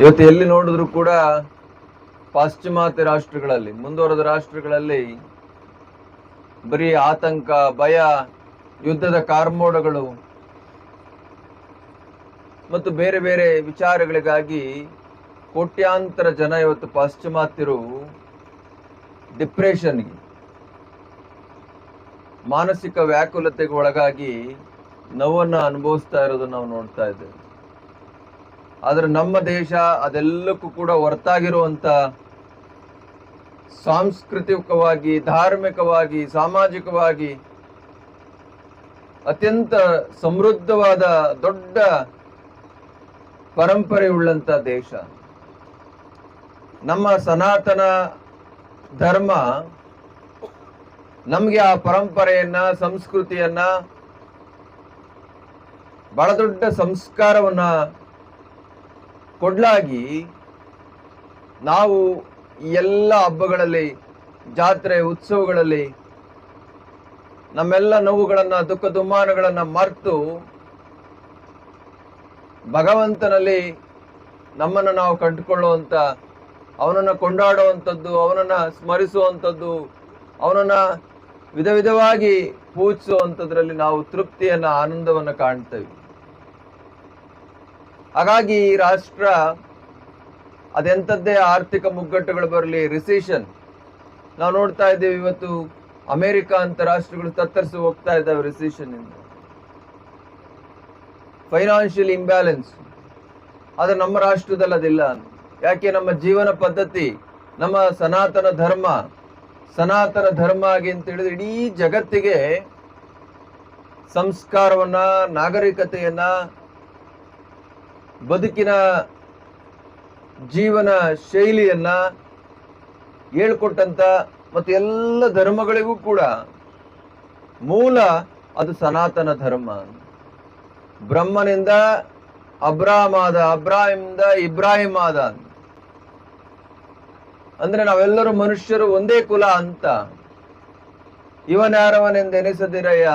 ಇವತ್ತು ಎಲ್ಲಿ ನೋಡಿದ್ರು ಕೂಡ ಪಾಶ್ಚಿಮಾತ್ಯ ರಾಷ್ಟ್ರಗಳಲ್ಲಿ ಮುಂದುವರೆದ ರಾಷ್ಟ್ರಗಳಲ್ಲಿ ಬರೀ ಆತಂಕ ಭಯ ಯುದ್ಧದ ಕಾರ್ಮೋಡಗಳು ಮತ್ತು ಬೇರೆ ಬೇರೆ ವಿಚಾರಗಳಿಗಾಗಿ ಕೋಟ್ಯಾಂತರ ಜನ ಇವತ್ತು ಪಾಶ್ಚಿಮಾತ್ಯರು ಡಿಪ್ರೆಷನ್ಗೆ ಮಾನಸಿಕ ವ್ಯಾಕುಲತೆಗೆ ಒಳಗಾಗಿ ನೋವನ್ನು ಅನುಭವಿಸ್ತಾ ಇರೋದನ್ನ ನಾವು ನೋಡ್ತಾ ಇದ್ದೇವೆ. ಆದರೆ ನಮ್ಮ ದೇಶ ಅದೆಲ್ಲಕ್ಕೂ ಕೂಡ ಹೊರತಾಗಿರುವಂತ ಸಾಂಸ್ಕೃತಿಕವಾಗಿ, ಧಾರ್ಮಿಕವಾಗಿ, ಸಾಮಾಜಿಕವಾಗಿ ಅತ್ಯಂತ ಸಮೃದ್ಧವಾದ ದೊಡ್ಡ ಪರಂಪರೆ ಉಳ್ಳಂತ ದೇಶ. ನಮ್ಮ ಸನಾತನ ಧರ್ಮ ನಮಗೆ ಆ ಪರಂಪರೆಯನ್ನ, ಸಂಸ್ಕೃತಿಯನ್ನ ಬಹಳ ದೊಡ್ಡ ಸಂಸ್ಕಾರವನ್ನ ಕೊಡ್ಲಾಗಿ ನಾವು ಎಲ್ಲ ಹಬ್ಬಗಳಲ್ಲಿ, ಜಾತ್ರೆ ಉತ್ಸವಗಳಲ್ಲಿ ನಮ್ಮೆಲ್ಲ ನೋವುಗಳನ್ನು, ದುಃಖ ದುಮ್ಮಾನಗಳನ್ನು ಮರೆತು ಭಗವಂತನಲ್ಲಿ ನಮ್ಮನ್ನು ನಾವು ಕಂಡುಕೊಳ್ಳುವಂತ, ಅವನನ್ನ ಕೊಂಡಾಡುವಂಥದ್ದು, ಅವನನ್ನ ಸ್ಮರಿಸುವಂಥದ್ದು, ಅವನನ್ನ ವಿಧ ವಿಧವಾಗಿ ಪೂಜಿಸುವಂಥದ್ರಲ್ಲಿ ನಾವು ತೃಪ್ತಿಯನ್ನ, ಆನಂದವನ್ನ ಕಾಣ್ತೇವೆ. ಹಾಗಾಗಿ ಈ ರಾಷ್ಟ್ರ ಅದೆಂಥದ್ದೇ ಆರ್ಥಿಕ ಮುಗ್ಗಟ್ಟುಗಳು ಬರಲಿ ರಿಸೆಷನ್ ನಾವು ನೋಡ್ತಾ ಇದ್ದೇವೆ ಇವತ್ತು ಅಮೆರಿಕ ಅಂತ ರಾಷ್ಟ್ರಗಳು ತತ್ತರಿಸಿ ಹೋಗ್ತಾ ಇದ್ದಾವೆ ರಿಸೆಷನ್ ಇಂದ. ಫೈನಾನ್ಷಿಯಲ್ ಇಂಬ್ಯಾಲೆನ್ಸ್ ಆದರೆ ನಮ್ಮ ರಾಷ್ಟ್ರದಲ್ಲಿ ಅದಿಲ್ಲ. ಯಾಕೆ ನಮ್ಮ ಜೀವನ ಪದ್ಧತಿ, ನಮ್ಮ ಸನಾತನ ಧರ್ಮ ಸನಾತನ ಧರ್ಮ ಆಗಿ ಅಂತ ಹೇಳಿದ್ರೆ ಇಡೀ ಜಗತ್ತಿಗೆ ಸಂಸ್ಕಾರವನ್ನ, ನಾಗರಿಕತೆಯನ್ನ ಬದುಕಿನ ಜೀವನ ಶೈಲಿಯನ್ನ ಹೇಳ್ಕೊಟ್ಟಂತ ಮತ್ತು ಎಲ್ಲ ಧರ್ಮಗಳಿಗೂ ಕೂಡ ಮೂಲ ಅದು ಸನಾತನ ಧರ್ಮ. ಬ್ರಹ್ಮನಿಂದ ಅಬ್ರಾಮಾದ ಆದ, ಅಬ್ರಾಹಿಮಿಂದ ಇಬ್ರಾಹಿಂ ಆದ. ಅಂದ್ರೆ ನಾವೆಲ್ಲರೂ ಮನುಷ್ಯರು ಒಂದೇ ಕುಲ ಅಂತ. ಇವನ್ಯಾರವನೆಂದೆನಿಸದಿರಯ್ಯ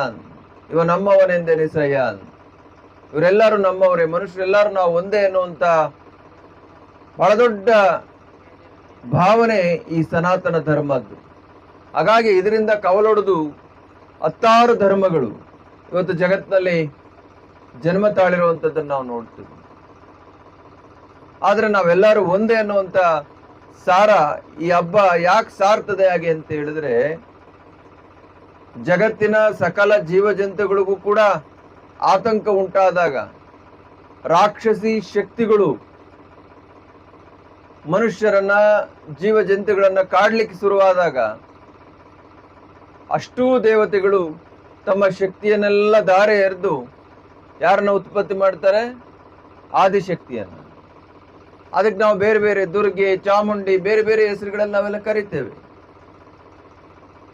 ಇವ ನಮ್ಮವನೆಂದೆನಿಸಯ್ಯ ಇವರೆಲ್ಲರೂ ನಮ್ಮವರೇ, ಮನುಷ್ಯರೆಲ್ಲರೂ ನಾವು ಒಂದೇ ಅನ್ನುವಂಥ ಬಹಳ ದೊಡ್ಡ ಭಾವನೆ ಈ ಸನಾತನ ಧರ್ಮದ್ದು. ಹಾಗಾಗಿ ಇದರಿಂದ ಕವಲೊಡೆದು ಹತ್ತಾರು ಧರ್ಮಗಳು ಇವತ್ತು ಜಗತ್ತಿನಲ್ಲಿ ಜನ್ಮ ತಾಳಿರುವಂಥದ್ದನ್ನು ನಾವು ನೋಡ್ತೀವಿ. ಆದ್ರೆ ನಾವೆಲ್ಲರೂ ಒಂದೇ ಅನ್ನುವಂತ ಸಾರ, ಈ ಹಬ್ಬ ಯಾಕೆ ಸಾರ್ತದೆ ಹಾಗೆ ಅಂತ ಹೇಳಿದ್ರೆ ಜಗತ್ತಿನ ಸಕಲ ಜೀವ ಜಂತುಗಳಿಗೂ ಕೂಡ ಆತಂಕ ಉಂಟಾದಾಗ ರಾಕ್ಷಸಿ ಶಕ್ತಿಗಳು ಮನುಷ್ಯರನ್ನ ಜೀವ ಜಂತುಗಳನ್ನ ಕಾಡ್ಲಿಕ್ಕೆ ಶುರುವಾದಾಗ ಅಷ್ಟೂ ದೇವತೆಗಳು ತಮ್ಮ ಶಕ್ತಿಯನ್ನೆಲ್ಲ ಧಾರೆ ಎರೆದು ಯಾರನ್ನ ಉತ್ಪತ್ತಿ ಮಾಡ್ತಾರೆ? ಆದಿಶಕ್ತಿಯನ್ನು. ಅದಕ್ಕೆ ನಾವು ಬೇರೆ ಬೇರೆ ದುರ್ಗೆ, ಚಾಮುಂಡಿ, ಬೇರೆ ಬೇರೆ ಹೆಸರುಗಳಲ್ಲಿ ನಾವೆಲ್ಲ ಕರಿತೇವೆ.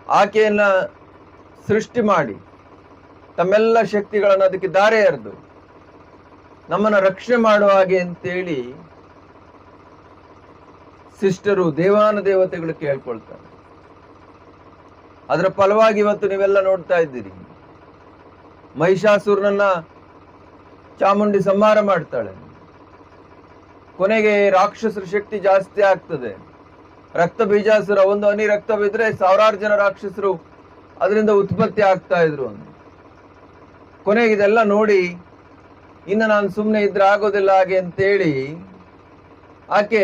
ಆಕೆಯನ್ನ ಸೃಷ್ಟಿ ಮಾಡಿ ತಮ್ಮೆಲ್ಲ ಶಕ್ತಿಗಳನ್ನು ಅದಕ್ಕೆ ದಾರೆ ಎರೆದು. ನಮ್ಮನ್ನ ರಕ್ಷಣೆ ಮಾಡುವ ಹಾಗೆ ಅಂತೇಳಿ ಸಿಸ್ಟರು, ದೇವಾನ ದೇವತೆಗಳು ಕೇಳ್ಕೊಳ್ತಾರೆ. ಅದರ ಫಲವಾಗಿ ಇವತ್ತು ನೀವೆಲ್ಲ ನೋಡ್ತಾ ಇದ್ದೀರಿ. ಮಹಿಷಾಸುರನನ್ನ ಚಾಮುಂಡಿ ಸಂಹಾರ ಮಾಡ್ತಾಳೆ. ಕೊನೆಗೆ ರಾಕ್ಷಸರ ಶಕ್ತಿ ಜಾಸ್ತಿ ಆಗ್ತದೆ. ರಕ್ತ ಬೀಜಾಸುರ, ಒಂದು ಅನಿ ರಕ್ತ ಬಿದ್ರೆ ಸಾವಿರಾರು ಜನ ರಾಕ್ಷಸರು ಅದರಿಂದ ಉತ್ಪತ್ತಿ ಆಗ್ತಾ ಇದ್ರು ಅಂತ. ಕೊನೆಗೆ ಇದೆಲ್ಲ ನೋಡಿ, ಇನ್ನು ನಾನು ಸುಮ್ಮನೆ ಇದ್ರೆ ಆಗೋದಿಲ್ಲ ಹಾಗೆ ಅಂತೇಳಿ, ಆಕೆ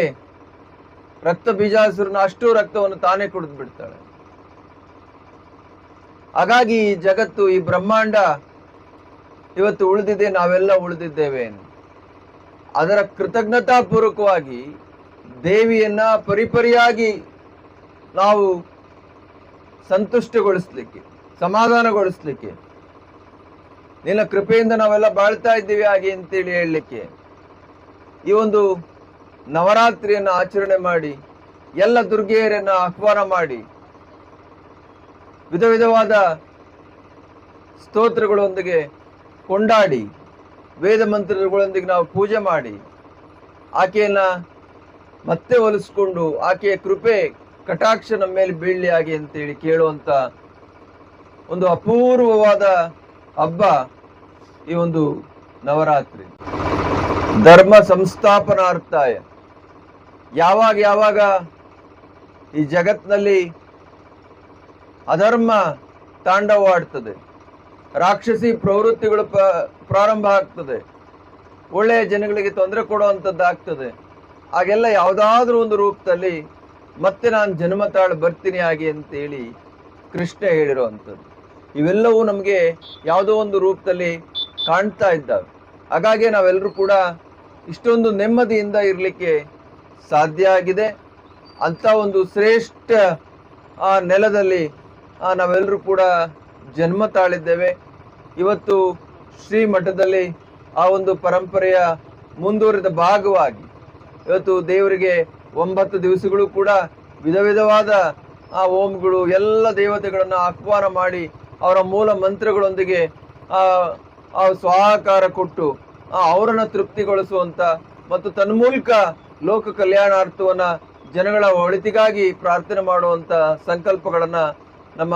ರಕ್ತ ಬೀಜಾಸುರನ ಅಷ್ಟು ರಕ್ತವನ್ನು ತಾನೇ ಕುಡಿದು ಬಿಡ್ತಾಳೆ. ಹಾಗಾಗಿ ಈ ಜಗತ್ತು, ಈ ಬ್ರಹ್ಮಾಂಡ ಇವತ್ತು ಉಳಿದಿದೆ, ನಾವೆಲ್ಲ ಉಳಿದಿದ್ದೇವೆ ಅದರ ಕೃತಜ್ಞತಾ ಪೂರ್ವಕವಾಗಿ ದೇವಿಯನ್ನ ಪರಿಪರಿಯಾಗಿ ನಾವು ಸಂತುಷ್ಟಗೊಳಿಸ್ಲಿಕ್ಕೆ, ಸಮಾಧಾನಗೊಳಿಸ್ಲಿಕ್ಕೆ ನಿನ್ನ ಕೃಪೆಯಿಂದ ನಾವೆಲ್ಲ ಬಾಳ್ತಾ ಇದ್ದೀವಿ ಹಾಗೆ ಅಂತೇಳಿ ಹೇಳಲಿಕ್ಕೆ. ಈ ಒಂದು ನವರಾತ್ರಿಯನ್ನು ಆಚರಣೆ ಮಾಡಿ, ಎಲ್ಲ ದುರ್ಗೆಯರನ್ನು ಆಹ್ವಾನ ಮಾಡಿ, ವಿಧ ವಿಧವಾದ ಸ್ತೋತ್ರಗಳೊಂದಿಗೆ ಕೊಂಡಾಡಿ, ವೇದ ಮಂತ್ರಗಳೊಂದಿಗೆ ನಾವು ಪೂಜೆ ಮಾಡಿ, ಆಕೆಯನ್ನು ಮತ್ತೆ ಒಲಿಸ್ಕೊಂಡು ಆಕೆಯ ಕೃಪೆ, ಕಟಾಕ್ಷ ನಮ್ಮ ಮೇಲೆ ಬೀಳಲಿ ಹಾಗೆ ಅಂತೇಳಿ ಕೇಳುವಂಥ ಒಂದು ಅಪೂರ್ವವಾದ ಹಬ್ಬ ಈ ಒಂದು ನವರಾತ್ರಿ. ಧರ್ಮ ಸಂಸ್ಥಾಪನಾರ್ಥಾಯ. ಯಾವಾಗ ಯಾವಾಗ ಈ ಜಗತ್ನಲ್ಲಿ ಅಧರ್ಮ ತಾಂಡವವಾಡ್ತದೆ ರಾಕ್ಷಸಿ ಪ್ರವೃತ್ತಿಗಳು ಪ್ರಾರಂಭ ಆಗ್ತದೆ, ಒಳ್ಳೆಯ ಜನಗಳಿಗೆ ತೊಂದರೆ ಕೊಡುವಂಥದ್ದು ಆಗ್ತದೆ, ಹಾಗೆಲ್ಲ ಯಾವುದಾದ್ರೂ ಒಂದು ರೂಪದಲ್ಲಿ ಮತ್ತೆ ನಾನು ಜನ್ಮ ತಾಳು ಬರ್ತೀನಿ ಹಾಗೆ ಅಂತೇಳಿ ಕೃಷ್ಣ ಹೇಳಿರುವಂಥದ್ದು. ಇವೆಲ್ಲವೂ ನಮಗೆ ಯಾವುದೋ ಒಂದು ರೂಪದಲ್ಲಿ ಕಾಣ್ತಾ ಇದ್ದಾವೆ. ಹಾಗಾಗಿ ನಾವೆಲ್ಲರೂ ಕೂಡ ಇಷ್ಟೊಂದು ನೆಮ್ಮದಿಯಿಂದ ಇರಲಿಕ್ಕೆ ಸಾಧ್ಯ ಆಗಿದೆ. ಅಂತ ಒಂದು ಶ್ರೇಷ್ಠ, ಆ, ನೆಲದಲ್ಲಿ ನಾವೆಲ್ಲರೂ ಕೂಡ ಜನ್ಮ ತಾಳಿದ್ದೇವೆ. ಇವತ್ತು ಶ್ರೀ ಮಠದಲ್ಲಿ ಆ ಒಂದು ಪರಂಪರೆಯ ಮುಂದುವರಿದ ಭಾಗವಾಗಿ ಇವತ್ತು ದೇವರಿಗೆ ಒಂಬತ್ತು ದಿವಸಗಳು ಕೂಡ ವಿಧ ವಿಧವಾದ, ಆ, ಓಂಗಳು, ಎಲ್ಲ ದೇವತೆಗಳನ್ನು ಆಹ್ವಾನ ಮಾಡಿ ಅವರ ಮೂಲ ಮಂತ್ರಗಳೊಂದಿಗೆ, ಆ ಸ್ವಾಹಾಕಾರ ಕೊಟ್ಟು ಅವರನ್ನು ತೃಪ್ತಿಗೊಳಿಸುವಂತ ಮತ್ತು ತನ್ಮೂಲಕ ಲೋಕ ಕಲ್ಯಾಣಾರ್ಥವನ್ನ ಜನಗಳ ಒಳಿತಿಗಾಗಿ ಪ್ರಾರ್ಥನೆ ಮಾಡುವಂತ ಸಂಕಲ್ಪಗಳನ್ನ ನಮ್ಮ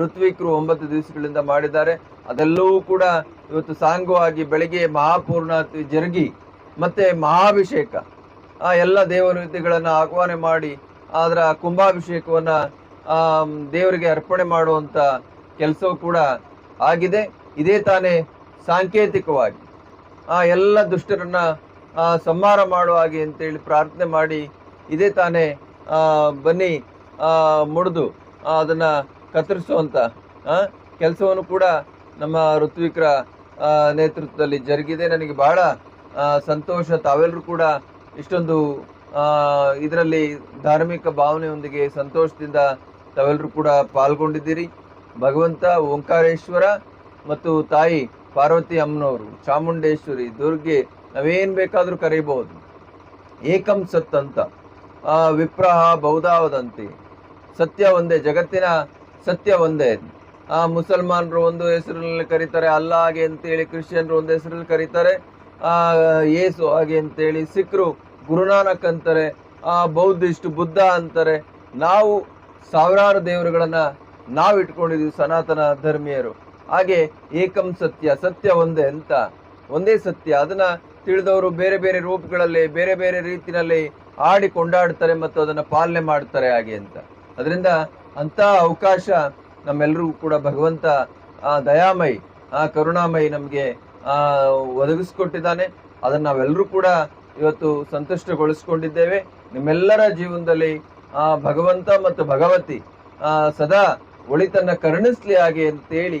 ಋತ್ವಿಕರು ಒಂಬತ್ತು ದಿವಸಗಳಿಂದ ಮಾಡಿದ್ದಾರೆ. ಅದೆಲ್ಲವೂ ಕೂಡ ಇವತ್ತು ಸಾಂಗವಾಗಿ ಬೆಳಗ್ಗೆ ಮಹಾಪೂರ್ಣಾತಿ ಜರುಗಿ, ಮತ್ತೆ ಮಹಾಭಿಷೇಕ, ಆ ಎಲ್ಲ ದೇವತೆಗಳನ್ನ ಆಹ್ವಾನ ಮಾಡಿ, ಅದರ ಕುಂಭಾಭಿಷೇಕವನ್ನ ದೇವರಿಗೆ ಅರ್ಪಣೆ ಮಾಡುವಂತ ಕೆಲಸವೂ ಕೂಡ ಆಗಿದೆ. ಇದೇ ತಾನೇ ಸಾಂಕೇತಿಕವಾಗಿ ಆ ಎಲ್ಲ ದುಷ್ಟರನ್ನು ಸಂಹಾರ ಮಾಡುವ ಹಾಗೆ ಅಂತೇಳಿ ಪ್ರಾರ್ಥನೆ ಮಾಡಿ ಇದೇ ತಾನೇ ಬನ್ನಿ ಮುಡಿದು ಅದನ್ನು ಕತ್ತರಿಸುವಂಥ ಕೆಲಸವನ್ನು ಕೂಡ ನಮ್ಮ ಋತ್ವಿಕರ ನೇತೃತ್ವದಲ್ಲಿ ಜರುಗಿದೆ. ನನಗೆ ಬಹಳ ಸಂತೋಷ. ತಾವೆಲ್ಲರೂ ಕೂಡ ಇಷ್ಟೊಂದು ಇದರಲ್ಲಿ ಧಾರ್ಮಿಕ ಭಾವನೆಯೊಂದಿಗೆ ಸಂತೋಷದಿಂದ ತಾವೆಲ್ಲರೂ ಕೂಡ ಪಾಲ್ಗೊಂಡಿದ್ದೀರಿ. ಭಗವಂತ ಓಂಕಾರೇಶ್ವರ ಮತ್ತು ತಾಯಿ ಪಾರ್ವತಿ ಅಮ್ಮನವರು, ಚಾಮುಂಡೇಶ್ವರಿ, ದುರ್ಗೆ, ನಾವೇನು ಬೇಕಾದರೂ ಕರೀಬಹುದು. ಏಕಂ ಸತ್ ಅಂತ ಆ ವಿಪ್ರಹ ಬೌದ್ಧಾವದಂತಿ ಸತ್ಯ ಒಂದೇ, ಜಗತ್ತಿನ ಸತ್ಯ ಒಂದೇ. ಆ ಮುಸಲ್ಮಾನರು ಒಂದು ಹೆಸರಿನಲ್ಲಿ ಕರೀತಾರೆ, ಅಲ್ಲ ಹಾಗೆ ಅಂತೇಳಿ ಕ್ರಿಶ್ಚಿಯನ್ರು ಒಂದು ಹೆಸರಲ್ಲಿ ಕರೀತಾರೆ, ಆ ಏಸು ಹಾಗೆ ಅಂತೇಳಿ ಸಿಖ್ರು ಗುರುನಾನಕ್ ಅಂತಾರೆ, ಆ ಬೌದ್ಧಿಸ್ಟ್ ಬುದ್ಧ ಅಂತಾರೆ. ನಾವು ಸಾವಿರಾರು ದೇವರುಗಳನ್ನು ನಾವು ಇಟ್ಕೊಂಡಿದ್ದೀವಿ ಸನಾತನ ಧರ್ಮೀಯರು. ಹಾಗೆ ಏಕಂ ಸತ್ಯ ಸತ್ಯ ಒಂದೇ ಅಂತ, ಒಂದೇ ಸತ್ಯ. ಅದನ್ನ ತಿಳಿದವರು ಬೇರೆ ಬೇರೆ ರೂಪಗಳಲ್ಲಿ, ಬೇರೆ ಬೇರೆ ರೀತಿಯಲ್ಲಿ ಆಡಿ ಕೊಂಡಾಡ್ತಾರೆ ಮತ್ತು ಅದನ್ನ ಪಾಲನೆ ಮಾಡ್ತಾರೆ ಹಾಗೆ ಅಂತ. ಅದರಿಂದ ಅಂತ ಅವಕಾಶ ನಮ್ಮೆಲ್ಲರಿಗೂ ಕೂಡ ಭಗವಂತ, ಆ ದಯಾಮಯಿ, ಆ ಕರುಣಾಮಯಿ ನಮಗೆ ಒದಗಿಸ್ಕೊಟ್ಟಿದ್ದಾನೆ. ಅದನ್ನ ನಾವೆಲ್ಲರೂ ಕೂಡ ಇವತ್ತು ಸಂತುಷ್ಟಗೊಳಿಸ್ಕೊಂಡಿದ್ದೇವೆ. ನಿಮ್ಮೆಲ್ಲರ ಜೀವನದಲ್ಲಿ ಆ ಭಗವಂತ ಮತ್ತು ಭಗವತಿ ಸದಾ ಒಳಿತನ್ನ ಕರುಣಿಸ್ಲಿ ಹಾಗೆ ಅಂತೇಳಿ